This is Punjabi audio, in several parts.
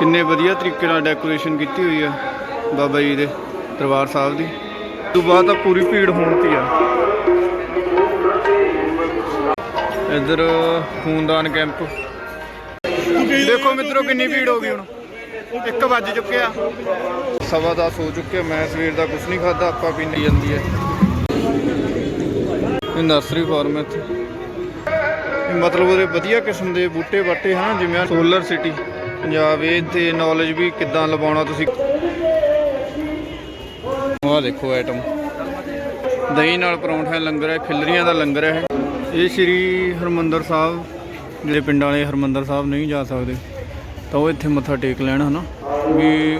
ਕਿੰਨੇ ਵਧੀਆ ਤਰੀਕੇ ਨਾਲ ਡੈਕੋਰੇਸ਼ਨ ਕੀਤੀ ਹੋਈ ਆ ਬਾਬਾ ਜੀ ਦੇ ਦਰਬਾਰ ਸਾਹਿਬ ਦੀ। ਤੋਂ ਬਾਅਦ ਤਾਂ ਪੂਰੀ ਭੀੜ ਹੋਣ ਤੀ ਆ। ਇੱਧਰ ਖੂਨਦਾਨ ਕੈਂਪ। ਦੇਖੋ ਮਿੱਤਰੋ ਕਿੰਨੀ ਭੀੜ ਹੋ ਗਈ ਹੁਣ। 1 ਵੱਜ ਚੁੱਕਿਆ। ਸਵਾ ਦਸ ਹੋ ਚੁੱਕਿਆ ਮੈਂ ਸਵੇਰ ਦਾ ਕੁਝ ਨਹੀਂ ਖਾਦਾ ਆਪਾਂ ਪੀਣੀ ਜਾਂਦੀ ਹੈ ਇਹ ਨਰਸਰੀ ਫਾਰਮ ਹੈ ਇੱਥੇ। ਮਤਲਬ ਉਹਦੇ ਵਧੀਆ ਕਿਸਮ ਦੇ ਬੂਟੇ ਬਾਟੇ ਹਨ, ਜਿਵੇਂ ਸੋਲਰ ਸਿਟੀ ਪੰਜਾਬ ਇਹ ਤੇ ਨੌਲੇਜ ਵੀ ਕਿੱਦਾਂ ਲਵਾਉਣਾ ਤੁਸੀਂ? ਆਹ ਦੇਖੋ ਆਈਟਮ ਦਹੀਂ ਨਾਲ ਪਰੌਂਠਾ ਲੰਗਰ ਹੈ ਖਿਲਰੀਆਂ ਦਾ ਲੰਗਰ ਹੈ। ਇਹ ਸ੍ਰੀ ਹਰਮੰਦਰ ਸਾਹਿਬ ਜਿਹੜੇ ਪਿੰਡਾਂ ਵਾਲੇ ਹਰਮੰਦਰ ਸਾਹਿਬ ਨਹੀਂ ਜਾ ਸਕਦੇ। ਤਾਂ ਉਹ ਇੱਥੇ ਮੱਥਾ ਟੇਕ ਲੈਣ ਹਨਾ? ਵੀ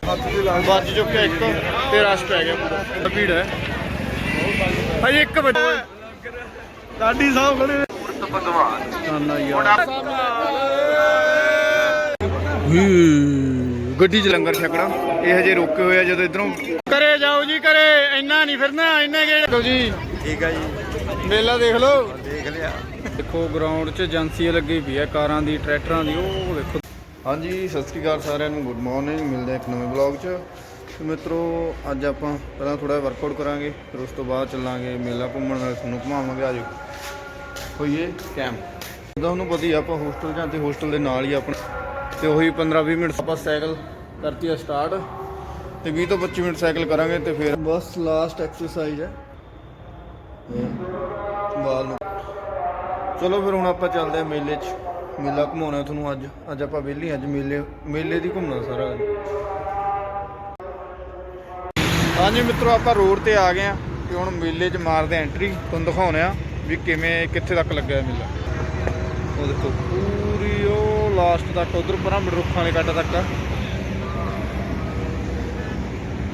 ਵੱਜ ਚੁੱਕਿਆ ਇੱਕ ਤੇ ਰਸ਼ ਪੈ ਗਿਆ ਪੂਰਾ। ਭੀੜ ਹੈ। ਹਜੇ 1 ਵਜੇ ਲਾਡੀ ਸਾਹਿਬ ਖੜੇ ਤਾਨਾ ਯਾਰ। ਹੂੰ, ਗੱਡੀ 'ਚ ਲੰਗਰ ਛਕਣਾ। ਇਹ ਹਜੇ ਰੁਕੇ ਹੋਏ ਆ ਜਦੋਂ ਇਧਰੋਂ। ਕਰੇ ਜਾਓ ਜੀ ਕਰੇ ਇੰਨਾ ਨਹੀਂ ਫਿਰਨਾ ਇੰਨੇ ਗਏ ਦੇਖੋ ਜੀ। ਠੀਕ ਆ ਜੀ। ਮੇਲਾ ਦੇਖ ਲਓ। ਦੇਖ ਲਿਆ। ਦੇਖੋ ਗਰਾਊਂਡ 'ਚ ਏਜੰਸੀ ਲੱਗੀ ਵੀ ਹੈ ਕਾਰਾਂ ਦੀ ਟਰੈਕਟਰਾਂ ਦੀ ਉਹ ਦੇਖੋ। ਹਾਂਜੀ ਸਤਿ ਸ੍ਰੀ ਅਕਾਲ ਸਾਰਿਆਂ ਨੂੰ। ਗੁੱਡ ਮਾਰਨਿੰਗ ਮਿਲਦੇ ਇੱਕ ਨਵੇਂ ਬਲੌਗ 'ਚ। ਤੇ ਮਿੱਤਰੋ ਅੱਜ ਆਪਾਂ ਪਹਿਲਾਂ ਥੋੜਾ ਵਰਕਆਊਟ ਕਰਾਂਗੇ ਫਿਰ ਉਸ ਤੋਂ ਬਾਅਦ ਚੱਲਾਂਗੇ ਮੇਲਾ ਘੁੰਮਣ ਨਾਲ ਤੁਹਾਨੂੰ ਘੁਮਾਵਾਂਗੇ। ਆਜੋ। ਹੋਈਏ ਕੈਂਪ ਜਦੋਂ ਤੁਹਾਨੂੰ ਪਤਾ ਹੀ ਆ, ਆਪਾਂ ਹੋਸਟਲ ਜਾਂ ਤੇ ਹੋਸਟਲ ਦੇ ਨਾਲ ਹੀ ਆਪਣਾ ਤੇ ਉਹੀ 15-20 ਮਿੰਟ ਆਪਾਂ ਸਾਈਕਲ ਕਰਤੀ ਆ ਸਟਾਰਟ ਤੇ 20 ਤੋਂ 25 ਮਿੰਟ ਸਾਈਕਲ ਕਰਾਂਗੇ ਤੇ ਫਿਰ ਬਸ ਲਾਸਟ ਐਕਸਰਸਾਈਜ਼ ਹੈ। ਇਹ ਬਾਲ ਨੂੰ। ਚਲੋ ਫਿਰ ਹੁਣ ਆਪਾਂ ਚੱਲਦੇ ਆ ਮੇਲੇ 'ਚ। ਮੇਲਾ ਘੁਮਾਉਣਾ ਤੁਹਾਨੂੰ ਅੱਜ। ਅੱਜ ਆਪਾਂ ਵਿਹਲੇ ਅੱਜ ਮੇਲੇ ਮੇਲੇ ਦੀ ਘੁੰਮਣਾ ਸਾਰਾ ਹਾਂਜੀ ਮਿੱਤਰੋ, ਆਪਾਂ ਰੋਡ ਤੇ ਆ ਗਏ ਆ ਤੇ ਹੁਣ ਮੇਲੇ 'ਚ ਮਾਰਦੇ ਐਂਟਰੀ ਤੁਹਾਨੂੰ ਦਿਖਾਉਣੇ ਆ ਵੀ ਕਿਵੇਂ, ਕਿੱਥੇ ਤੱਕ ਲੱਗਿਆ ਮੇਲਾ। ਉਹ ਦੇਖੋ। ਉਹ ਲਾਸਟ ਤੱਕ ਉਧਰ ਪਰਾਂ ਰੁੱਖਾਂ ਵਾਲੇ ਕੱਟ ਤੱਕ ਆ।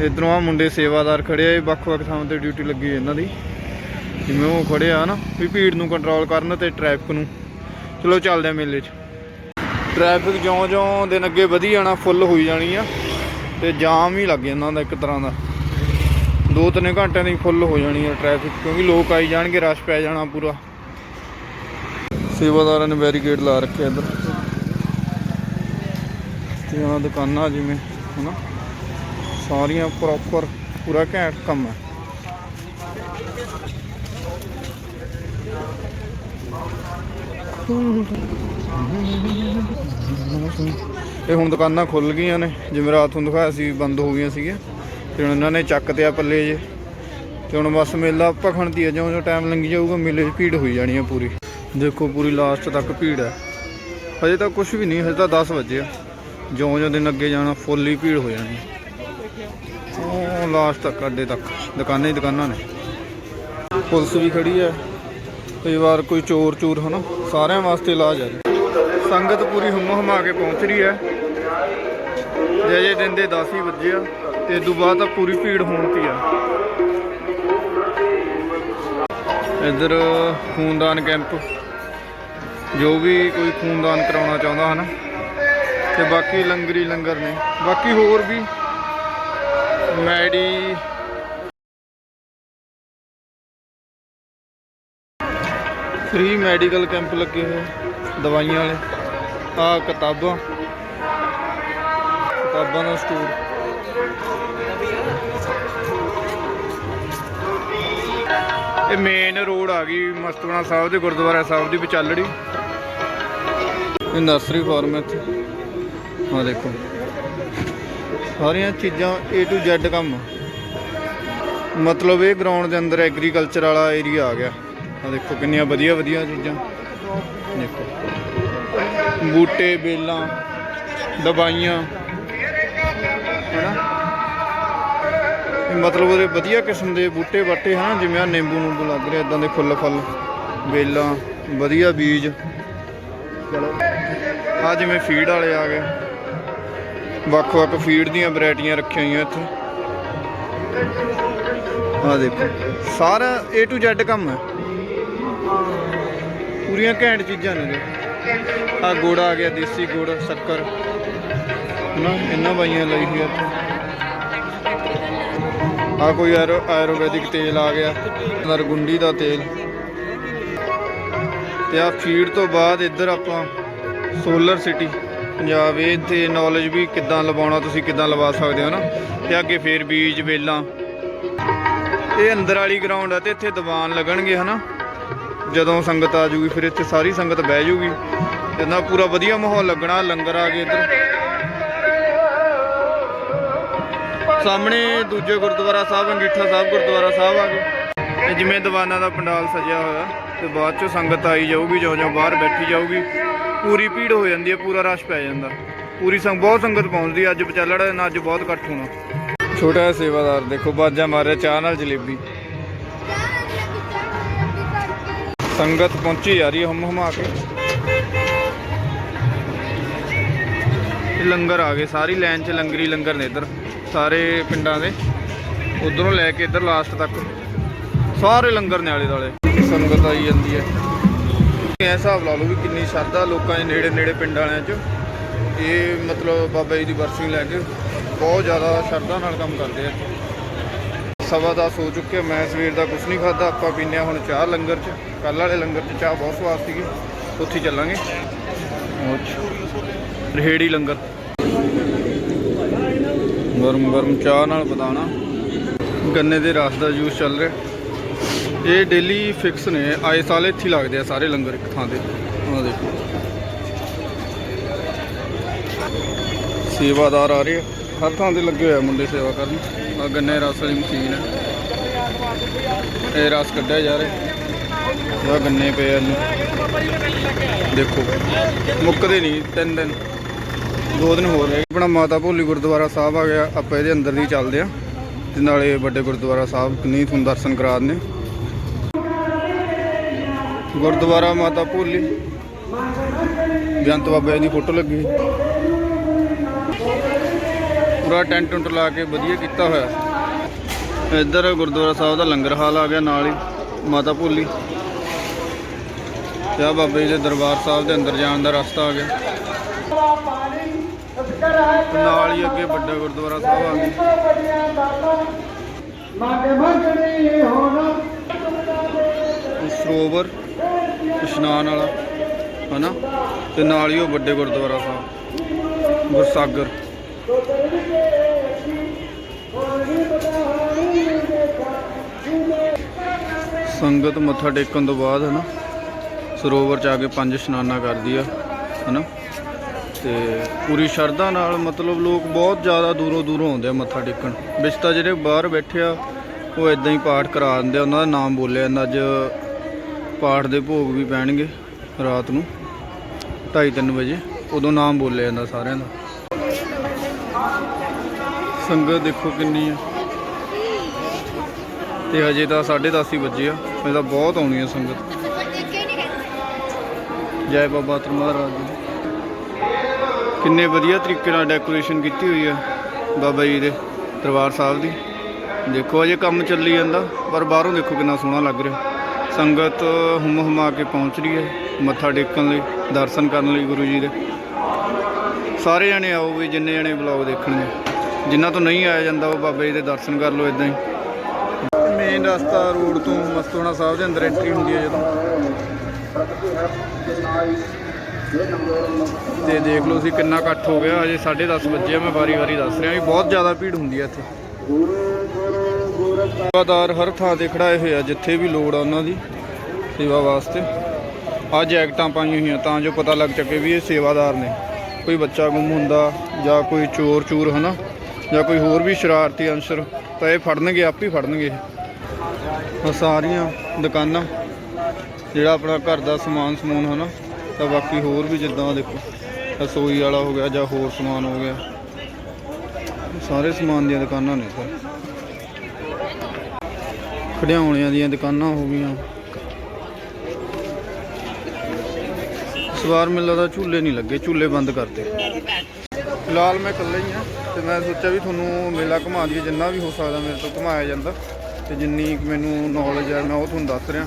ਇਧਰੋਂ ਆ ਮੁੰਡੇ ਸੇਵਾਦਾਰ ਖੜੇ ਆ ਵੱਖ-ਵੱਖ ਥਾਵਾਂ ਤੇ ਡਿਊਟੀ ਲੱਗੀ ਇਹਨਾਂ ਦੀ। ਜਿਵੇਂ ਉਹ ਖੜੇ ਆ ਨਾ, ਵੀ ਭੀੜ ਨੂੰ ਕੰਟਰੋਲ ਕਰਨ ਤੇ ਟ੍ਰੈਫਿਕ ਨੂੰ। ਚਲੋ ਚੱਲਦੇ ਆ ਮੇਲੇ 'ਚ। ਟ੍ਰੈਫਿਕ ਜਿਉਂ-ਜਿਉਂ ਦਿਨ ਅੱਗੇ ਵਧੀ ਜਾਣਾ ਫੁੱਲ ਹੋਈ ਜਾਣੀ ਆ। ਤੇ ਜਾਮ ਹੀ ਲੱਗ ਜਾਂਦਾ ਦਾ ਇੱਕ ਤਰ੍ਹਾਂ ਦਾ। ਦੋ ਤਿੰਨ ਘੰਟਿਆਂ ਦੀ ਫੁੱਲ ਹੋ ਜਾਣੀ ਆ ਟ੍ਰੈਫਿਕ ਕਿਉਂਕਿ ਲੋਕ ਆਈ ਜਾਣਗੇ, ਰਸ਼ ਪੈ ਜਾਣਾ ਪੂਰਾ। ਸੇਵਾਦਾਰਾਂ ਨੇ ਬੈਰੀਕੇਡ ਲਾ ਰੱਖਿਆ ਇੱਧਰ। ਤੇ ਦੁਕਾਨਾਂ ਜਿਵੇਂ, ਹਨਾ? ਸਾਰੀਆਂ ਪ੍ਰੋਪਰ ਪੂਰਾ ਘੈਂਟ ਕੰਮ ਹੈ। ਇਹ ਹੁਣ ਦੁਕਾਨਾਂ ਖੁੱਲ ਗਈਆਂ ਨੇ। ਜਿਵੇਂ ਰਾਤ ਨੂੰ ਦਿਖਾਇਆ ਸੀ, ਬੰਦ ਹੋ ਗਈਆਂ ਸੀਗੀਆਂ। ਤੇ ਹੁਣ ਇਹਨਾਂ ਨੇ ਚੱਕ ਤੇ ਆ ਪੱਲੇ ਜੇ। ਤੇ ਹੁਣ ਬਸ ਮੇਲਾ ਭਖਣ ਦੀ ਹੈ। ਜਿਉਂ ਜਿਉਂ ਟਾਈਮ ਲੰਘੀ ਜਾਊਗਾ, ਮੇਲੇ 'ਚ ਭੀੜ ਹੋਈ ਜਾਣੀ ਆ ਪੂਰੀ। ਦੇਖੋ, ਪੂਰੀ ਲਾਸਟ ਤੱਕ ਭੀੜ ਹੈ। ਹਜੇ ਤਾਂ ਕੁਝ ਵੀ ਨਹੀਂ, ਹਜੇ ਤਾਂ 10 ਵਜੇ ਆ। ਜਿਉਂ ਜਿਉਂ ਦਿਨ ਅੱਗੇ ਜਾਣਾ, ਫੁੱਲ ਹੀ ਭੀੜ ਹੋ ਜਾਣੀ। ਉਹ ਲਾਸਟ ਤੱਕ, ਅੱਡੇ ਤੱਕ, ਦੁਕਾਨਾਂ ਹੀ ਦੁਕਾਨਾਂ ਨੇ। ਪੁਲਿਸ ਵੀ ਖੜੀ ਹੈ। ਕਈ ਵਾਰ ਕੋਈ ਚੋਰ ਚੂਰ ਹਨਾ, ਸਾਰਿਆਂ ਵਾਸਤੇ ਇਲਾਜ ਹੈ। ਸੰਗਤ ਪੂਰੀ ਹੁਮ ਹੁਮਾ ਕੇ ਪਹੁੰਚ ਰਹੀ ਹੈ। ਜੇ ਜੇ ਦਿਨ ਦੇ 10 ਹੀ ਵਜੇ ਆ, ਤੇ ਤੋਂ ਬਾਅਦ ਤਾਂ ਪੂਰੀ ਭੀੜ ਹੋਣ ਪਈ ਆ। ਇੱਧਰ ਖੂਨਦਾਨ ਕੈਂਪ, ਜੋ ਵੀ ਕੋਈ ਖੂਨਦਾਨ ਕਰਾਉਣਾ ਚਾਹੁੰਦਾ ਹਨਾ ਤੇ ਬਾਕੀ ਲੰਗਰੀ ਲੰਗਰ ਨੇ। ਬਾਕੀ ਹੋਰ ਵੀ ਮੈਡੀ ਫ੍ਰੀ ਮੈਡੀਕਲ ਕੈਂਪ ਲੱਗੇ ਹੋਏ ਦਵਾਈਆਂ ਵਾਲੇ। ਆ ਕਿਤਾਬਾਂ। ਕਿਤਾਬਾਂ ਦਾ ਸਟੋਰ ਇਹ ਮੇਨ ਰੋਡ ਆ ਗਈ ਮਸਤੂਣਾ ਸਾਹਿਬ ਦੇ ਗੁਰਦੁਆਰਾ ਸਾਹਿਬ ਦੀ ਵਿਚਾਲੜੀ। ਇਹ ਨਰਸਰੀ ਫਾਰਮ ਹੈ ਇੱਥੇ। ਆ ਦੇਖੋ। ਸਾਰੀਆਂ ਚੀਜ਼ਾਂ A to Z ਕੰਮ। ਮਤਲਬ ਇਹ ਗਰਾਊਂਡ ਦੇ ਅੰਦਰ ਐਗਰੀਕਲਚਰ ਵਾਲਾ ਏਰੀਆ ਆ ਗਿਆ। ਆ ਦੇਖੋ ਕਿੰਨੀਆਂ ਵਧੀਆ ਵਧੀਆ ਚੀਜ਼ਾਂ। ਦੇਖੋ। ਬੂਟੇ, ਬੇਲਾਂ, ਦਵਾਈਆਂ। ਹੈਨਾ? ਇਹ ਮਤਲਬ ਉਹਦੇ ਵਧੀਆ ਕਿਸਮ ਦੇ ਬੂਟੇ, ਬਾਟੇ, ਹਨ? ਜਿਵੇਂ ਆ ਨਿੰਬੂ ਨੂੰਬੂ ਲੱਗ ਰਿਹਾ ਇਦਾਂ ਦੇ ਫੁੱਲ ਫੁੱਲ, ਬੇਲਾਂ, ਵਧੀਆ ਬੀਜ। ਚਲੋ। ਆ ਜਿਵੇਂ ਫੀਡ ਵਾਲੇ ਆ ਗਏ। ਵੱਖ-ਵੱਖ ਫੀਡ ਦੀਆਂ ਵੈਰਾਈਟੀਆਂ ਰੱਖੀਆਂ ਹੋਈਆਂ ਇੱਥੇ। ਆ ਦੇਖੋ, ਸਾਰਾ A to Z ਕੰਮ ਹੈ। ਪੂਰੀਆਂ ਘੈਂਟ ਚੀਜ਼ਾਂ ਨੇ ਆ ਗੁੜ ਆ ਗਿਆ, ਦੇਸੀ ਗੁੜ, ਸ਼ੱਕਰ। ਹਨਾ, ਇਹਨਾਂ ਬਾਈਆਂ ਲਈ ਹੋਈ ਇੱਥੇ। ਆ ਕੋਈ ਆਯੁਰ- ਆਯੁਰਵੈਦਿਕ ਤੇਲ ਆ ਗਿਆ, ਨਰਗੁੰਡੀ ਦਾ ਤੇਲ। ਤੇ ਆ ਫੀਡ ਤੋਂ ਬਾਅਦ ਇੱਧਰ ਆਪਾਂ ਸੋਲਰ ਸਿਟੀ ਪੰਜਾਬ, ਇਹ ਤੇ ਨੌਲੇਜ ਵੀ ਕਿੱਦਾਂ ਲਵਾਉਣਾ, ਤੁਸੀਂ ਕਿੱਦਾਂ ਲਵਾ ਸਕਦੇ ਹੋ ਨਾ? ਤੇ ਅੱਗੇ ਫੇਰ ਬੀਜ, ਵੇਲਾਂ। ਇਹ ਅੰਦਰ ਵਾਲੀ ਗਰਾਊਂਡ ਆ ਤੇ ਇੱਥੇ ਦੀਵਾਨ ਲੱਗਣਗੇ, ਹਨਾ? ਜਦੋਂ ਸੰਗਤ ਆ ਜੂਗੀ, ਫਿਰ ਇੱਥੇ ਸਾਰੀ ਸੰਗਤ ਬਹਿ ਜੂਗੀ। ਤੇ ਨਾ ਪੂਰਾ ਵਧੀਆ ਮਾਹੌਲ ਲੱਗਣਾ, ਲੰਗਰ ਆ ਗਏ ਇੱਧਰ। ਸਾਹਮਣੇ ਦੂਜੇ ਗੁਰਦੁਆਰਾ ਸਾਹਿਬ, ਅੰਗੀਠਾ ਸਾਹਿਬ, ਗੁਰਦੁਆਰਾ ਸਾਹਿਬ ਆ ਗਏ। ਤੇ ਜਿਵੇਂ ਦੀਵਾਨਾਂ ਦਾ ਪੰਡਾਲ ਸਜਿਆ ਹੋਇਆ, ਤੇ ਬਾਅਦ ਚੋਂ ਸੰਗਤ ਆਈ ਜਾਊਗੀ ਜਿਉਂ ਜਿਉਂ ਬਾਹਰ ਬੈਠੀ ਜਾਊਗੀ। ਪੂਰੀ ਭੀੜ ਹੋ ਜਾਂਦੀ ਹੈ, ਪੂਰਾ ਰਸ਼ ਪੈ ਜਾਂਦਾ। ਪੂਰੀ ਸੰਗ, ਬਹੁਤ ਸੰਗਤ ਪਹੁੰਚਦੀ ਹੈ। ਅੱਜ ਵਿਚਾਲੜਾ ਦਿਨ ਅੱਜ ਬਹੁਤ ਇਕੱਠ ਹੋਣਾ। ਛੋਟਾ ਜਿਹਾ ਸੇਵਾਦਾਰ, ਦੇਖੋ, ਬਾਜਾ ਮਾਰਿਆ ਚਾਹ ਨਾਲ ਜਲੇਬੀ। ਸੰਗਤ ਪਹੁੰਚੀ ਜਾ ਰਹੀ ਹੈ, ਹਮ ਹਮਾ ਕੇ। ਲੰਗਰ ਆ ਗਏ, ਸਾਰੀ ਲਾਈਨ 'ਚ ਲੰਗਰੀ, ਲੰਗਰ ਨੇ ਇੱਧਰ, ਸਾਰੇ ਪਿੰਡਾਂ ਦੇ। ਉਧਰੋਂ ਲੈ ਕੇ ਇੱਧਰ ਲਾਸਟ ਤੱਕ। ਸਾਰੇ ਲੰਗਰ ਨੇ ਆਲੇ ਦਾਲੇ ਸੰਗਤ ਆਈ ਜਾਂਦੀ ਹੈ। ਇਹ ਹਿਸਾਬ ਲਾ ਲਓ ਵੀ ਕਿੰਨੀ ਸ਼ਰਧਾ ਲੋਕਾਂ ਦੇ ਨੇੜੇ ਨੇੜੇ ਪਿੰਡ ਵਾਲਿਆਂ 'ਚ। ਇਹ ਮਤਲਬ ਬਾਬਾ ਜੀ ਦੀ ਬਰਸੀ ਲੈ ਕੇ ਬਹੁਤ ਜ਼ਿਆਦਾ ਸ਼ਰਧਾ ਨਾਲ ਕੰਮ ਕਰਦੇ ਆ। ਸਵਾ ਦਸ ਹੋ ਚੁੱਕੇ ਮੈਂ ਸਵੇਰ ਦਾ ਕੁਝ ਨਹੀਂ ਖਾਦਾ ਆਪਾਂ ਪੀਂਦੇ ਹਾਂ ਹੁਣ ਚਾਹ ਲੰਗਰ 'ਚ। ਕੱਲ ਵਾਲੇ ਲੰਗਰ 'ਚ ਚਾਹ ਬਹੁਤ ਸਵਾਦ ਸੀਗੀ, ਉੱਥੇ ਚੱਲਾਂਗੇ। ਅੱਛਾ। ਲੰਗਰ। ਗਰਮ ਗਰਮ ਚਾਹ ਨਾਲ ਬਦਾਣਾ ਗੰਨੇ ਦੇ ਰਸ ਦਾ ਜੂਸ ਚੱਲ ਰਿਹਾ। ਇਹ ਡੇਲੀ ਫਿਕਸ ਨੇ। ਆਏ ਸਾਲ ਇੱਥੇ ਲੱਗਦੇ ਆ ਸਾਰੇ ਲੰਗਰ ਇੱਕ ਥਾਂ ਤੇ। ਉਹਨਾਂ ਦੇ ਸੇਵਾਦਾਰ ਆ ਰਹੇ ਆ। ਹਰ ਥਾਂ ਤੇ ਲੱਗੇ ਹੋਏ ਆ ਮੁੰਡੇ ਸੇਵਾ ਕਰਨ। ਆ ਗੰਨੇ ਰਸ ਵਾਲੀ ਮਸ਼ੀਨ ਹੈ ਇਹ ਰਸ ਕੱਢਿਆ ਜਾ ਰਿਹਾ। ਆ ਗੰਨੇ ਪਏ ਆ ਇਹਨੂੰ। ਦੇਖੋ। ਮੁੱਕਦੇ ਨਹੀਂ ਤਿੰਨ ਦਿਨ। ਦੋ ਦਿਨ ਹੋਰ ਰਹਿ ਆਪਣਾ ਮਾਤਾ ਭੋਲੀ ਗੁਰਦੁਆਰਾ ਸਾਹਿਬ ਆ ਗਿਆ। ਆਪਾਂ ਇਹਦੇ ਅੰਦਰ ਦੀ ਚੱਲਦੇ ਆ। ਤੇ ਨਾਲੇ ਵੱਡੇ ਗੁਰਦੁਆਰਾ ਸਾਹਿਬ ਕਿੰਨੀ ਤੁਹਾਨੂੰ ਦਰਸ਼ਨ ਕਰਾ ਦਿੰਦੇ ਗੁਰਦੁਆਰਾ ਮਾਤਾ ਭੋਲੀ। ਜੰਤ ਬਾਬਾ ਜੀ ਦੀ ਫੋਟੋ ਲੱਗੀ। ਪੂਰਾ ਟੈਂਟ ਟੁੰਟ ਲਾ ਕੇ ਵਧੀਆ ਕੀਤਾ ਹੋਇਆ। ਇੱਧਰ ਗੁਰਦੁਆਰਾ ਸਾਹਿਬ ਦਾ ਲੰਗਰ ਹਾਲ ਆ ਗਿਆ ਨਾਲ ਹੀ, ਮਾਤਾ ਭੋਲੀ। ਤੇ ਆਹ ਬਾਬਾ ਜੀ ਦੇ ਦਰਬਾਰ ਸਾਹਿਬ ਦੇ ਅੰਦਰ ਜਾਣ ਦਾ ਰਸਤਾ ਆ ਗਿਆ। ਨਾਲ ਹੀ ਅੱਗੇ ਵੱਡਾ ਗੁਰਦੁਆਰਾ ਸਾਹਿਬ ਆ ਗਿਆ। ਇਹ ਸਰੋਵਰ, ਇਸ਼ਨਾਨ ਵਾਲਾ, ਹਨਾ? ਤੇ ਨਾਲ ਹੀ ਉਹ ਵੱਡੇ ਗੁਰਦੁਆਰਾ ਸਾਹਿਬ, ਗੁਰਸਾਗਰ। ਸੰਗਤ ਮੱਥਾ ਟੇਕਣ ਤੋਂ ਬਾਅਦ, ਹਨਾ? ਸਰੋਵਰ ਚ ਆ ਕੇ ਪੰਜ ਇਸ਼ਨਾਨਾਂ ਕਰਦੀ ਆ, ਹਨਾ? ਤੇ ਪੂਰੀ ਸ਼ਰਧਾ ਨਾਲ ਮਤਲਬ ਲੋਕ ਬਹੁਤ ਜ਼ਿਆਦਾ ਦੂਰੋਂ ਦੂਰੋਂ ਆਉਂਦੇ ਆ ਮੱਥਾ ਟੇਕਣ। ਵਿੱਚ ਤਾਂ ਜਿਹੜੇ ਬਾਹਰ ਬੈਠੇ ਆ, ਉਹ ਇਦਾਂ ਹੀ ਪਾਠ ਕਰਾ ਦਿੰਦੇ ਆ, ਉਹਨਾਂ ਦਾ ਨਾਮ ਬੋਲਿਆ ਜਾਂਦਾ। ਅੱਜ ਪਾਠ ਦੇ ਭੋਗ ਵੀ ਪੈਣਗੇ ਰਾਤ ਨੂੰ 2:30 ਵਜੇ। ਉਦੋਂ ਨਾਮ ਬੋਲਿਆ ਜਾਂਦਾ ਸਾਰਿਆਂ ਦਾ। ਸੰਗਤ ਦੇਖੋ ਕਿੰਨੀ ਆ। ਤੇ ਹਜੇ ਤਾਂ 10:30 ਹੀ ਵੱਜੇ ਆ। ਮੈਂ ਤਾਂ ਬਹੁਤ ਆਉਣੀ ਆ ਸੰਗਤ। ਜੈ ਬਾਬਾ ਤਰ ਮਹਾਰਾਜ ਜੀ। ਕਿੰਨੇ ਵਧੀਆ ਤਰੀਕੇ ਨਾਲ ਡੈਕੋਰੇਸ਼ਨ ਕੀਤੀ ਹੋਈ ਆ ਬਾਬਾ ਜੀ ਦੇ ਦਰਬਾਰ ਸਾਹਿਬ ਦੀ। ਦੇਖੋ ਅਜੇ ਕੰਮ ਚੱਲੀ ਜਾਂਦਾ, ਪਰ ਬਾਹਰੋਂ ਦੇਖੋ ਕਿੰਨਾ ਸੋਹਣਾ ਲੱਗ ਰਿਹਾ। ਸੰਗਤ ਹੁਮ ਹੁਮਾ ਕੇ ਪਹੁੰਚ ਰਹੀ ਹੈ, ਮੱਥਾ ਟੇਕਣ ਲਈ, ਦਰਸ਼ਨ ਕਰਨ ਲਈ ਗੁਰੂ ਜੀ ਦੇ। ਸਾਰੇ ਜਣੇ ਆਓ ਵੀ, ਜਿੰਨੇ ਜਣੇ ਬਲੌਗ ਦੇਖਣਗੇ ਜਿਨ੍ਹਾਂ ਤੋਂ ਨਹੀਂ ਆਇਆ ਜਾਂਦਾ, ਉਹ ਬਾਬਾ ਜੀ ਦੇ ਦਰਸ਼ਨ ਕਰ ਲਓ ਇਦਾਂ ਹੀ। ਮੇਨ ਰਸਤਾ ਰੋਡ ਤੋਂ ਮਸਤੋਣਾ ਸਾਹਿਬ ਦੇ ਅੰਦਰ ਐਂਟਰੀ ਹੁੰਦੀ ਹੈ ਜਦੋਂ। ਤੇ ਦੇਖ ਲਓ ਸੀ ਕਿੰਨਾ ਇਕੱਠ ਹੋ ਗਿਆ। ਅਜੇ 10:30 ਵਜੇ ਆ, ਮੈਂ ਵਾਰੀ-ਵਾਰੀ ਦੱਸ ਰਿਹਾ ਵੀ ਬਹੁਤ ਜ਼ਿਆਦਾ ਭੀੜ ਹੁੰਦੀ ਹੈ ਇੱਥੇ। ਸੇਵਾਦਾਰ ਹਰ ਥਾਂ ਤੇ ਖੜਾਏ ਹੋਏ ਆ, ਜਿੱਥੇ ਵੀ ਲੋੜ ਆ ਉਹਨਾਂ ਦੀ ਸੇਵਾ ਵਾਸਤੇ। ਆ ਜੈਕਟਾਂ ਪਾਈਆਂ ਹੋਈਆਂ, ਤਾਂ ਜੋ ਪਤਾ ਲੱਗ ਸਕੇ ਵੀ ਇਹ ਸੇਵਾਦਾਰ ਨੇ। ਕੋਈ ਬੱਚਾ ਗੁੰਮ ਹੁੰਦਾ ਜਾਂ ਕੋਈ ਚੋਰ ਚੂਰ, ਹਨਾ? ਜਾਂ ਕੋਈ ਹੋਰ ਵੀ ਸ਼ਰਾਰਤੀ ਅੰਸਰ, ਤਾਂ ਇਹ ਫੜਨਗੇ, ਆਪ ਹੀ ਫੜਨਗੇ। ਇਹ ਸਾਰੀਆਂ ਦੁਕਾਨਾਂ, ਜਿਹੜਾ ਆਪਣਾ ਘਰ ਦਾ ਸਮਾਨ ਸਮੂਨ, ਹਨਾ? ਤਾਂ ਬਾਕੀ ਹੋਰ ਵੀ ਜਿੱਦਾਂ ਦੇਖੋ, ਰਸੋਈ ਵਾਲਾ ਹੋ ਗਿਆ ਜਾਂ ਹੋਰ ਸਮਾਨ ਹੋ ਗਿਆ। ਸਾਰੇ ਸਮਾਨ ਦੀਆਂ ਦੁਕਾਨਾਂ ਨੇ ਸਰ ਖਿਡੌਣਿਆਂ ਦੀਆਂ ਦੁਕਾਨਾਂ ਹੋ ਗਈਆਂ। ਇਸ ਮੇਲਾ ਮੈਨੂੰ ਝੂਲੇ ਨਹੀਂ ਲੱਗੇ, ਝੂਲੇ ਬੰਦ ਕਰਤੇ ਫਿਲਹਾਲ ਮੈਂ ਇਕੱਲਾ ਹੀ ਆ ਤੇ ਮੈਂ ਸੋਚਿਆ ਵੀ ਤੁਹਾਨੂੰ ਮੇਲਾ ਘੁਮਾ ਦਈਏ, ਜਿੰਨਾ ਵੀ ਹੋ ਸਕਦਾ ਮੇਰੇ ਤੋਂ ਘੁਮਾਇਆ ਜਾਂਦਾ। ਤੇ ਜਿੰਨੀ ਮੈਨੂੰ ਨੌਲੇਜ ਹੈ, ਮੈਂ ਉਹ ਤੁਹਾਨੂੰ ਦੱਸ ਰਿਹਾ।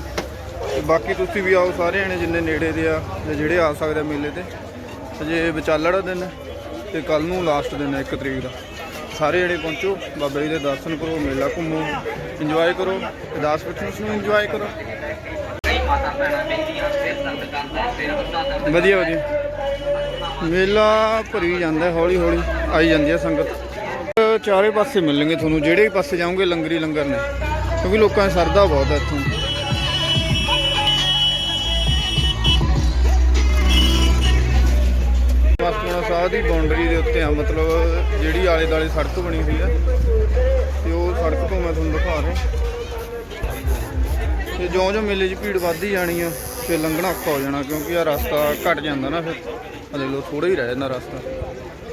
ਤੇ ਬਾਕੀ ਤੁਸੀਂ ਵੀ ਆਓ ਸਾਰੇ ਜਣੇ ਜਿੰਨੇ ਨੇੜੇ ਦੇ ਆ ਜਾਂ ਜਿਹੜੇ ਆ ਸਕਦੇ ਮੇਲੇ ਤੇ। ਅਜੇ ਵਿਚਾਲੜਾ ਦਿਨ ਹੈ ਤੇ ਕੱਲ ਨੂੰ ਲਾਸਟ ਦਿਨ ਹੈ 1 ਤਰੀਕ ਦਾ। ਸਾਰੇ ਜਣੇ ਪਹੁੰਚੋ। ਬਾਬਾ ਜੀ ਦੇ ਦਰਸ਼ਨ ਕਰੋ, ਮੇਲਾ ਘੁੰਮੋ ਇੰਜੋਏ ਕਰੋ, ਅਰਦਾਸ ਬਖਸ਼ਿਸ਼ ਨੂੰ ਇੰਜੋਏ ਕਰੋ। ਵਧੀਆ ਵਧੀਆ। ਮੇਲਾ ਭਰੀ ਜਾਂਦਾ, ਹੌਲੀ ਹੌਲੀ ਆਈ ਜਾਂਦੀ ਹੈ ਸੰਗਤ। ਚਾਰੇ ਪਾਸੇ ਮਿਲਣਗੇ ਤੁਹਾਨੂੰ, ਜਿਹੜੇ ਵੀ ਪਾਸੇ ਜਾਓਗੇ ਲੰਗਰੀ ਲੰਗਰ ਨੇ। ਕਿਉਂਕਿ ਲੋਕਾਂ ਦੀ ਸਰਦਾ ਬਹੁਤ ਹੈ ਇੱਥੋਂ। ਮਸਤੂਣਾ ਬਾਉਂਡਰੀ ਦੇ ਉੱਤੇ ਆ, ਮਤਲਬ ਜਿਹੜੀ ਆਲੇ ਦਾਲੇ ਸੜਕ ਬਣੀ ਹੋਈ ਆ, ਤੇ ਉਹ ਸੜਕ ਤੋਂ ਮੈਂ ਤੁਹਾਨੂੰ ਦਿਖਾ ਰਿਹਾ। ਤੇ ਜਿਉਂ ਜਿਉਂ ਮੇਲੇ 'ਚ ਭੀੜ ਵੱਧਦੀ ਜਾਣੀ ਆ ਤੇ ਲੰਘਣਾ ਔਖਾ ਹੋ ਜਾਣਾ, ਕਿਉਂਕਿ ਆ ਰਸਤਾ ਘਟ ਜਾਂਦਾ ਨਾ ਫਿਰ। ਆ ਦੇਖ ਲਓ ਥੋੜਾ ਹੀ ਰਹਿ ਜਾਂਦਾ ਰਸਤਾ।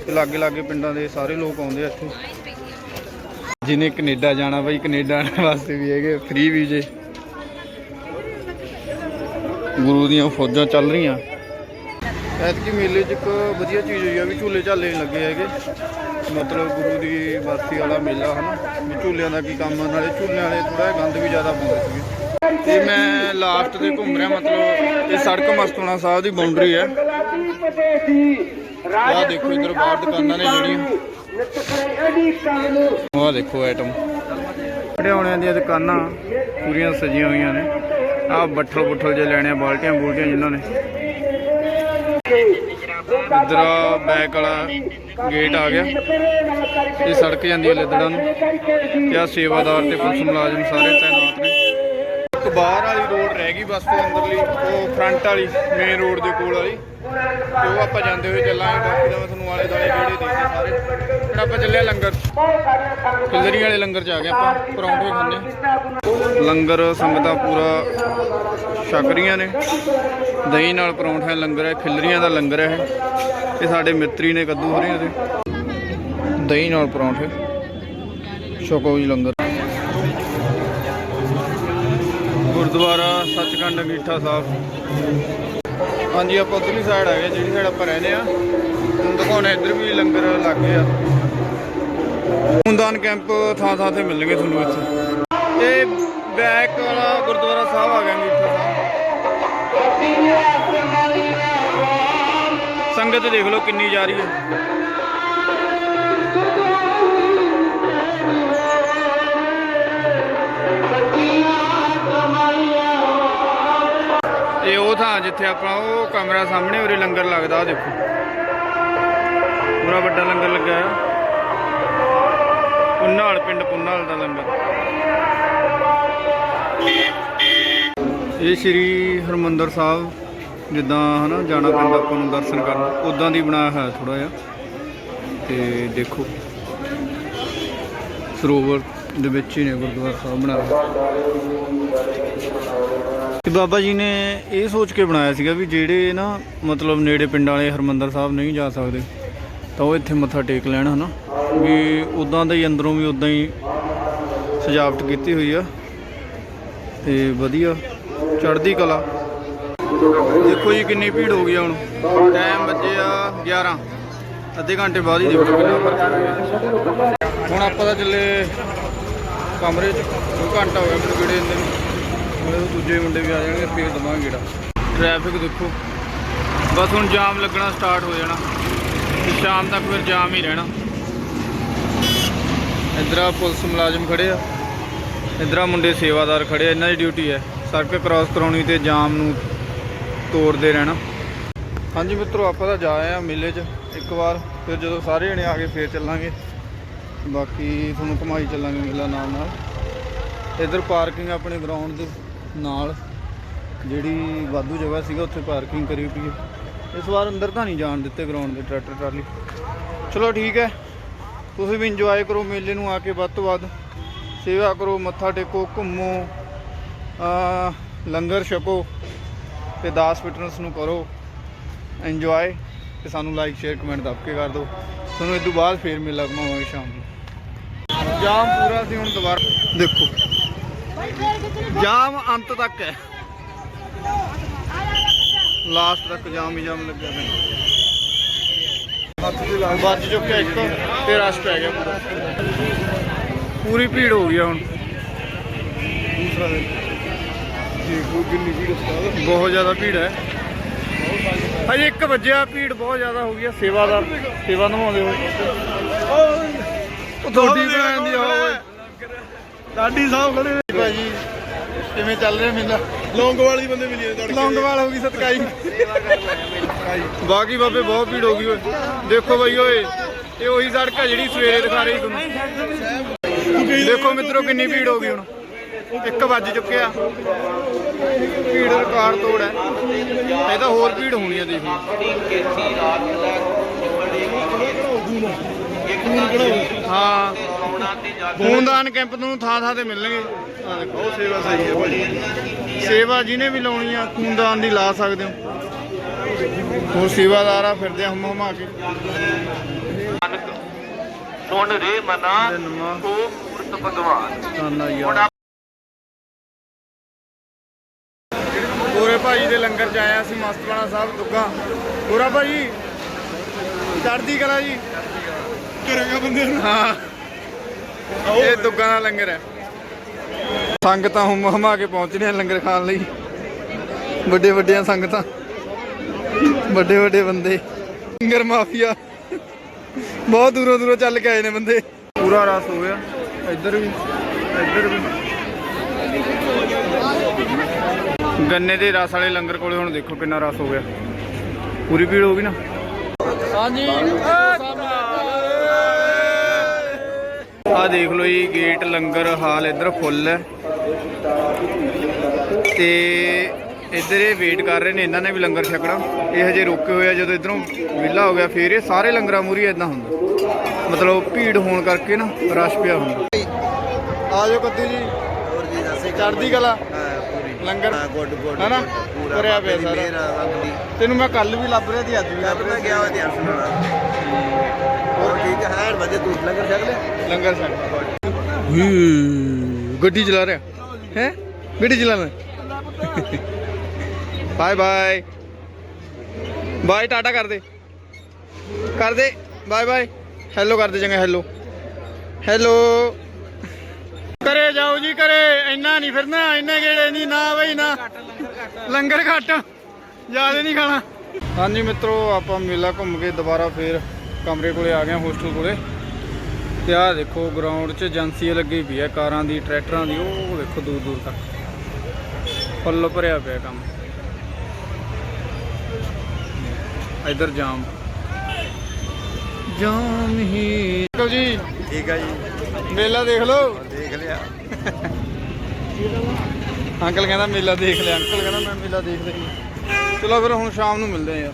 ਤੇ ਲਾਗੇ ਲਾਗੇ ਪਿੰਡਾਂ ਦੇ ਸਾਰੇ ਲੋਕ ਆਉਂਦੇ ਆ ਇੱਥੇ। ਜਿਹਨੇ ਕੈਨੇਡਾ ਜਾਣਾ ਬਾਈ, ਕੈਨੇਡਾ ਆਉਣ ਵਾਸਤੇ ਵੀ ਹੈਗੇ ਫ੍ਰੀ ਵੀਜ਼ੇ। ਗੁਰੂ ਦੀਆਂ ਫੌਜਾਂ ਚੱਲ ਰਹੀਆਂ। ਐਤਕੀ ਮੇਲੇ 'ਚ ਇੱਕ ਵਧੀਆ ਚੀਜ਼ ਹੋਈ ਆ ਵੀ ਝੂਲੇ ਝਾਲੇ ਨਹੀਂ ਲੱਗੇ ਹੈਗੇ। ਮਤਲਬ ਗੁਰੂ ਦੀ ਬਰਸੀ ਵਾਲਾ ਮੇਲਾ ਹਨਾ, ਵੀ ਝੂਲਿਆਂ ਦਾ ਕੀ ਕੰਮ ਨਾਲੇ ਝੂਲਿਆਂ ਵਾਲੇ ਥੋੜਾ ਗੰਦ ਵੀ ਜ਼ਿਆਦਾ ਪਾਉਂਦੇ ਸੀਗੇ। ਤੇ ਮੈਂ ਲਾਸਟ ਤੇ ਘੁੰਮ ਰਿਹਾ, ਮਤਲਬ ਇਹ ਸੜਕ ਮਸਤੂਣਾ ਸਾਹਿਬ ਦੀ ਬਾਉਂਡਰੀ ਹੈ। ਆਹ ਦੇਖੋ ਇੱਧਰ ਬਾਹਰ ਦੁਕਾਨਾਂ ਨੇ ਜਿਹੜੀਆਂ। ਆਹ ਦੇਖੋ ਆਈਟਮ ਖਿਡੌਣਿਆਂ ਦੀਆਂ ਦੁਕਾਨਾਂ ਪੂਰੀਆਂ ਸਜੀਆਂ ਹੋਈਆਂ ਨੇ। ਆਹ ਬੱਠਲ ਬੁੱਠਲ ਜੇ ਲੈਣੇ ਆ ਬਾਲਟੀਆਂ ਬੂਲਟੀਆਂ ਜਿਨ੍ਹਾਂ ਨੇ। ਇੱਧਰ ਬੈਕ ਵਾਲਾ ਗੇਟ ਆ ਗਿਆ। ਇਹ ਸੜਕ ਜਾਂਦੀ ਹੈ ਲੱਦੜਾਂ ਨੂੰ। ਤੇ ਆ ਸੇਵਾਦਾਰ ਤੇ ਪੁਲਿਸ ਮੁਲਾਜ਼ਮ ਸਾਰੇ ਤਾਇਨਾਤ ਨੇ। ਇੱਕ ਬਾਹਰ ਵਾਲੀ ਰੋਡ ਰਹਿ ਗਈ ਬਸ ਤੋਂ ਅੰਦਰਲੀ, ਉਹ ਫਰੰਟ ਵਾਲੀ ਮੇਨ ਰੋਡ ਦੇ ਕੋਲ ਵਾਲੀ। ਤੇ ਉਹ ਆਪਾਂ ਜਾਂਦੇ ਹੋਏ ਚੱਲਾਂਗੇ, ਬਾਕੀ ਦਾ ਮੈਂ ਤੁਹਾਨੂੰ ਆਲੇ ਦਾਲੇ ਗੇੜੇ ਦੇਖਦੇ ਸਾਰੇ। ਫਿਰ ਆਪਾਂ ਚੱਲਿਆ ਲੰਗਰ। ਕਿਲਰੀ ਵਾਲੇ ਲੰਗਰ ਚ ਆ ਗਏ ਆਪਾਂ, ਪਰੌਂਠੇ ਖਾਣੇ ਲੰਗਰ ਸੰਗਤਾਂ ਪੂਰਾ ਛਕ ਰਹੀਆਂ ਨੇ। ਦਹੀਂ ਨਾਲ ਪਰੌਂਠਿਆਂ ਲੰਗਰ ਹੈ, ਖਿਲਰੀਆਂ ਦਾ ਲੰਗਰ ਹੈ ਇਹ। ਸਾਡੇ ਮਿੱਤਰੀ ਨੇ ਕੱਦੂ ਹੋ ਰਹੇ ਤੇ। ਦਹੀਂ ਨਾਲ ਪਰੌਂਠੇ। ਛਕੋ ਜੀ ਲੰਗਰ। ਗੁਰਦੁਆਰਾ ਸੱਚਖੰਡ ਅੰਗੀਠਾ ਸਾਹਿਬ। ਹਾਂਜੀ, ਆਪਾਂ ਉਧਰਲੀ ਸਾਈਡ ਆ ਗਏ, ਜਿਹੜੀ ਸਾਈਡ ਆਪਾਂ ਰਹਿੰਦੇ ਆ ਹੁਣ ਦਿਖਾਉਣਾ ਇੱਧਰ ਵੀ ਲੰਗਰ ਲੱਗ ਗਿਆ ਖੂਨਦਾਨ ਕੈਂਪ ਥਾਂ ਥਾਂ ਤੇ ਮਿਲਣਗੇ ਤੁਹਾਨੂੰ ਇੱਥੇ। ਇਹ ਬੈਕ ਵਾਲਾ ਗੁਰਦੁਆਰਾ ਸਾਹਿਬ ਆ ਗਿਆ ਅੰਗੀਠਾ ਸਾਹਿਬ ਸੰਗਤ ਦੇਖ ਲਓ ਕਿੰਨੀ ਜਾ ਰਹੀ ਹੈ। ਇਹ ਉਹ ਥਾਂ ਜਿੱਥੇ ਆਪਾਂ ਉਹ ਕਮਰਾ ਸਾਹਮਣੇ ਉਰੇ ਲੰਗਰ ਲੱਗਦਾ ਦੇਖੋ। ਪੂਰਾ ਵੱਡਾ ਲੰਗਰ ਲੱਗਾ ਹੈ ਪੁੰਨਾਲ, ਪਿੰਡ ਪੁੰਨਾਲ ਦਾ ਲੰਗਰ। ਇਹ ਸ਼੍ਰੀ ਹਰਮੰਦਰ ਸਾਹਿਬ, ਜਿੱਦਾਂ ਹਨਾ, ਜਾਣਾ ਪੈਂਦਾ ਆਪਾਂ ਨੂੰ ਦਰਸ਼ਨ ਕਰਨ। ਉਦਾਂ ਦੀ ਬਣਾਇਆ ਹੋਇਆ ਥੋੜਾ ਜਿਹਾ। ਤੇ ਦੇਖੋ, ਸਰੋਵਰ ਦੇ ਵਿੱਚ ਹੀ ਨੇ ਗੁਰਦੁਆਰਾ ਸਾਹਿਬ ਬਣਾਇਆ। ਤੇ ਬਾਬਾ ਜੀ ਨੇ ਇਹ ਸੋਚ ਕੇ ਬਣਾਇਆ ਸੀਗਾ ਵੀ ਜਿਹੜੇ ਨਾ, ਮਤਲਬ ਨੇੜੇ ਪਿੰਡਾਂ ਵਾਲੇ ਹਰਮੰਦਰ ਸਾਹਿਬ ਨਹੀਂ ਜਾ ਸਕਦੇ, ਤਾਂ ਉਹ ਇੱਥੇ ਮੱਥਾ ਟੇਕ ਲੈਣ, ਹਨਾ। ਵੀ ਉਦਾਂ ਦਾ ਹੀ ਅੰਦਰੋਂ ਵੀ ਉਦਾਂ ਹੀ ਸਜਾਵਟ ਕੀਤੀ ਹੋਈ ਆ। ਤੇ ਵਧੀਆ, ਚੜ੍ਹਦੀ ਕਲਾ। ਦੇਖੋ ਜੀ ਕਿੰਨੀ ਭੀੜ ਹੋ ਗਈ ਆ ਹੁਣ। ਟਾਈਮ ਵੱਜੇ ਆ 11 ਅੱਧੇ ਘੰਟੇ ਬਾਅਦ ਹੀ ਦੇਖੋ ਕਿੰਨਾ ਫ਼ਰਕ ਹੁਣ ਆਪਾਂ ਤਾਂ ਚੱਲੇ ਕਮਰੇ 'ਚ। ਦੋ ਘੰਟਾ ਹੋ ਗਿਆ ਮੈਨੂੰ ਗੇੜੇ ਦਿੰਦੇ ਮੇਰੇ ਦੂਜੇ ਮੁੰਡੇ ਵੀ ਆ ਜਾਣਗੇ, ਫੇਰ ਦਵਾਂਗੇ ਗੇੜਾ। ਟ੍ਰੈਫਿਕ ਦੇਖੋ। ਬਸ ਹੁਣ ਜਾਮ ਲੱਗਣਾ ਸਟਾਰਟ ਹੋ ਜਾਣਾ। ਸ਼ਾਮ ਤੱਕ ਫਿਰ ਜਾਮ ਹੀ ਰਹਿਣਾ। ਇੱਧਰ ਆ ਪੁਲਿਸ ਮੁਲਾਜ਼ਮ ਖੜੇ ਆ। ਇੱਧਰ ਆ ਮੁੰਡੇ ਸੇਵਾਦਾਰ ਖੜੇ ਆ, ਇਹਨਾਂ ਦੀ ਡਿਊਟੀ ਹੈ। ਸੜਕ ਕ੍ਰਾਸ ਕਰਾਉਣੀ ਤੇ ਜਾਮ ਨੂੰ ਤੋੜਦੇ ਰਹਿਣਾ। ਹਾਂਜੀ ਮਿੱਤਰੋ, ਆਪਾਂ ਤਾਂ ਜਾ ਆਏ ਆ ਮੇਲੇ 'ਚ ਇੱਕ ਵਾਰ, ਫਿਰ ਜਦੋਂ ਸਾਰੇ ਜਣੇ ਆ ਕੇ ਫੇਰ ਚੱਲਾਂਗੇ। ਬਾਕੀ ਤੁਹਾਨੂੰ ਘੁਮਾਈ ਚੱਲਾਂਗੇ ਮੇਲਾ ਨਾਲ ਨਾਲ। ਇੱਧਰ ਪਾਰਕਿੰਗ ਆਪਣੇ ਗਰਾਊਂਡ ਦੇ ਨਾਲ, ਜਿਹੜੀ ਵਾਧੂ ਜਗ੍ਹਾ ਸੀਗਾ ਉੱਥੇ ਪਾਰਕਿੰਗ ਕਰੀ ਪਈ ਇਸ ਵਾਰ ਅੰਦਰ ਤਾਂ ਨਹੀਂ ਜਾਣ ਦਿੱਤੇ ਗਰਾਊਂਡ ਦੇ ਟਰੈਕਟਰ, ਟਰਾਲੀ। ਚਲੋ ਠੀਕ ਹੈ। ਤੁਸੀਂ ਵੀ ਇੰਜੋਏ ਕਰੋ ਮੇਲੇ ਨੂੰ ਆ ਕੇ ਵੱਧ ਤੋਂ ਵੱਧ। ਸੇਵਾ ਕਰੋ, ਮੱਥਾ ਟੇਕੋ, ਘੁੰਮੋ ਲੰਗਰ ਛਕੋ ਤੇ ਦਾਸ ਫਿਟਨੈਸ ਨੂੰ ਕਰੋ। ਇੰਜੋਏ ਤੇ ਸਾਨੂੰ ਲਾਈਕ ਸ਼ੇਅਰ ਕਮੈਂਟ ਦੱਬ ਕੇ ਕਰ ਦਿਓ। ਤੁਹਾਨੂੰ ਇਸ ਤੋਂ ਬਾਅਦ ਫੇਰ ਮੇਲਾ ਘੁਮਾਵਾਂਗੇ ਸ਼ਾਮ ਨੂੰ। ਜਾਮ ਪੂਰਾ ਸੀ, ਹੁਣ ਦੁਬਾਰਾ ਦੇਖੋ। ਜਾਮ ਅੰਤ ਤੱਕ ਹੈ। ਲਾਸਟ ਤੱਕ ਜਾਮ ਹੀ ਜਾਮ ਲੱਗਿਆ ਪਿਆ। ਵੱਜ ਚੁੱਕਿਆ ਇੱਕ ਤੇ ਰਸ਼ ਪੈ ਗਿਆ ਪੂਰਾ। ਪੂਰੀ ਭੀੜ ਹੋ ਗਈ ਹੁਣ। ਦੂਸਰਾ ਦਿਨ। ਦੇਖੋ ਕਿੰਨੀ ਭੀੜ ਉਸਤਾਦ ਬਹੁਤ ਜ਼ਿਆਦਾ ਭੀੜ ਹੈ। ਹਜੇ 1 ਵਜਿਆ ਭੀੜ ਬਹੁਤ ਜ਼ਿਆਦਾ ਹੋ ਗਈ ਆ। ਸੇਵਾਦਾਰ ਸੇਵਾ ਨਿਭਾਉਂਦੇ ਹੋਏ। ਉਹ ਤੁਹਾਡੀ ਭੈਣ ਦੀ ਹੋਵੇ ਲਾਡੀ ਸਾਹਿਬ ਖੜੇ ਨੇ। ਭਾਜੀ ਕਿਵੇਂ ਚੱਲ ਰਿਹਾ ਮੇਲਾ ਲੌਂਗੋਵਾਲ ਦੀ ਬੰਦੇ ਮਿਲੀ ਤੜਕੇ ਲੌਂਗਵਾਲ ਹੋ ਗਈ ਸਤਕਾਈ। ਬਾਕੀ ਬਾਬੇ ਬਹੁਤ ਭੀੜ ਹੋ ਗਈ ਓਏ। ਦੇਖੋ ਬਈ ਓਏ ਇਹ ਉਹੀ ਸੜਕ ਆ ਜਿਹੜੀ ਸਵੇਰੇ ਦਿਖਾ ਰਹੀ ਤੁਹਾਨੂੰ। ਦੇਖੋ ਮਿੱਤਰੋ ਕਿੰਨੀ ਭੀੜ ਹੋ ਗਈ ਹੁਣ। 1 ਵੱਜ ਚੁੱਕਿਆ। ਭੀੜ ਰਿਕਾਰਡ ਤੋੜ ਹੈ। ਇਹ ਤਾਂ ਹੋਰ ਭੀੜ ਹੋਣੀ ਹੈ ਦੇਖੋ। ਹਾਂ। ਖੂਨਦਾਨ ਕੈਂਪ ਨੂੰ ਥਾਂ ਥਾਂ ਤੇ ਮਿਲਣਗੇ। ਆਹ ਦੇਖੋ ਸੇਵਾ ਸਹੀ ਹੈ ਭਾਈ। ਸੇਵਾ ਜਿਹਨੇ ਵੀ ਲਾਉਣੀ ਆ ਖੂਨਦਾਨ ਦੀ ਲਾ ਸਕਦੇ ਹੋ। ਹੋਰ ਸੇਵਾਦਾਰ ਆ ਫਿਰਦੇ ਆ ਹਮ ਹਮਾ ਕੇ। ਸੁਣ ਰੇ ਮਨਾ ਉਹ ਮੂਰਤ ਭਗਵਾਨ। ਗੋਰੇ ਭਾਜੀ ਦੇ ਲੰਗਰ ਚ ਆਇਆ ਸੀ ਮਸਤਵਾਣਾ ਸਾਹਿਬ ਦੁੱਗਾ। ਗੋਰਾ ਭਾਜੀ ਚੜ੍ਹਦੀ ਕਲਾ ਜੀ। ਕਰੇਗਾ ਬੰਦੇ ਨੂੰ। ਹਾਂ। ਇਹ ਦੁੱਗਾ ਦਾ ਲੰਗਰ ਹੈ। ਸੰਗਤਾਂ ਹੁਮ ਹਮਾ ਕੇ ਪਹੁੰਚਣੀਆਂ ਲੰਗਰ ਖਾਣ ਲਈ। ਵੱਡੇ ਵੱਡੀਆਂ ਸੰਗਤਾਂ। ਵੱਡੇ ਵੱਡੇ ਬੰਦੇ। ਲੰਗਰ ਮਾਫੀਆ। ਬਹੁਤ ਦੂਰੋਂ ਦੂਰੋਂ ਚੱਲ ਕੇ ਆਏ ਨੇ ਬੰਦੇ। ਪੂਰਾ ਰਸ ਹੋ ਗਿਆ। ਇੱਧਰ ਵੀ ਇੱਧਰ ਵੀ। ਗੰਨੇ ਦੇ ਰਸ ਵਾਲੇ ਲੰਗਰ ਕੋਲੇ ਹੁਣ ਦੇਖੋ ਕਿੰਨਾ ਰਸ ਹੋ ਗਿਆ। ਪੂਰੀ ਭੀੜ ਹੋ ਗਈ ਨਾ? ਹਾਂਜੀ। ਆ ਦੇਖ ਲਓ ਜੀ ਗੇਟ ਲੰਗਰ ਹਾਲ ਇੱਧਰ ਫੁੱਲ ਹੈ। ਤੇ ਇੱਧਰ ਇਹ ਵੇਟ ਕਰ ਰਹੇ ਨੇ ਇਹਨਾਂ ਨੇ ਵੀ ਲੰਗਰ ਛਕਣਾ। ਇਹ ਹਜੇ ਰੁਕੇ ਹੋਏ ਆ ਜਦੋਂ ਇਧਰੋਂ ਵਿਹਲਾ ਹੋ ਗਿਆ ਫੇਰ ਇਹ ਸਾਰੇ ਲੰਗਰਾਂ ਮੂਰੀ ਇਦਾਂ ਹੁੰਦਾ। ਮਤਲਬ ਭੀੜ ਹੋਣ ਕਰਕੇ ਨਾ ਰਸ਼ ਪਿਆ ਹੁੰਦਾ। ਆ ਜਾਓ ਕੱਦੂ ਜੀ। ਹੋਰ ਜੀ ਦੱਸੇ ਚੜ੍ਹਦੀ ਕਲਾ। ਹਾਂ ਪੂਰੀ। ਲੰਗਰ। ਹਾਂ ਗੁੱਡ ਗੁੱਡ ਹੈਨਾ? ਬਾਬੇ ਪਿਆ ਸਾਰਾ। ਤੈਨੂੰ ਮੈਂ ਕੱਲ ਵੀ ਲੱਭ ਰਿਹਾ ਸੀ ਅੱਜ ਵੀ ਲੱਭ ਰਿਹਾ ਤਾਂ ਗਿਆ ਵਾ ਧਿਆਨ ਸੁਣਾਉਣਾ। ਹੋਰ ਠੀਕ ਹੈ ਹੈਰ ਵਜੇ ਤੂੰ ਲੰਗਰ ਛਕ ਲਿਆ ਲੰਗਰ ਛਕ ਗੱਡੀ। ਚਲਾ ਰਿਹਾ। ਹੈ? ਗੱਡੀ ਚਲਾਣਾ ਬਾਏ ਬਾਏ ਬਾਏ ਟਾਟਾ ਕਰ ਦੇ। ਕਰ ਦੇ। ਬਾਏ ਬਾਏ ਹੈਲੋ ਕਰ ਦੇ ਚੰਗਾ ਹੈਲੋ ਹੈਲੋ ਕਰੇ ਜਾਓ ਜੀ ਕਰੇ ਇੰਨਾ ਨਹੀਂ ਫਿਰਨਾ, ਇੰਨੇ ਗੇੜੇ ਨਹੀਂ ਨਾ ਬਈ, ਨਾ। ਲੰਗਰ ਘੱਟ। ਜ਼ਿਆਦਾ ਨਹੀਂ ਖਾਣਾ। ਹਾਂਜੀ ਮਿੱਤਰੋ, ਆਪਾਂ ਮੇਲਾ ਘੁੰਮ ਕੇ ਦੁਬਾਰਾ ਫੇਰ ਕਮਰੇ ਕੋਲੇ ਆ ਗਏ ਹੋਸਟਲ ਕੋਲੇ। ਤੇ ਆਹ ਦੇਖੋ ਗਰਾਊਂਡ 'ਚ ਏਜੰਸੀ ਲੱਗੀ ਪਈ ਹੈ ਕਾਰਾਂ ਦੀ, ਟਰੈਕਟਰਾਂ ਦੀ। ਉਹ ਦੇਖੋ ਦੂਰ ਦੂਰ ਤੱਕ। ਫੁੱਲ ਭਰਿਆ ਪਿਆ ਕੰਮ। ਇਧਰ ਜਾਮ। ਜਾਮ ਹੀ। ਅੰਕਲ ਜੀ। ਠੀਕ ਹੈ ਜੀ। ਮੇਲਾ ਦੇਖ ਲਓ। ਦੇਖ ਲਿਆ। ਅੰਕਲ ਕਹਿੰਦਾ ਮੇਲਾ ਦੇਖ ਲਿਆ। ਅੰਕਲ ਕਹਿੰਦਾ ਮੈਂ ਮੇਲਾ ਦੇਖ ਲਈ ਚਲੋ ਫਿਰ ਹੁਣ ਸ਼ਾਮ ਨੂੰ ਮਿਲਦੇ ਆ ਯਾਰ।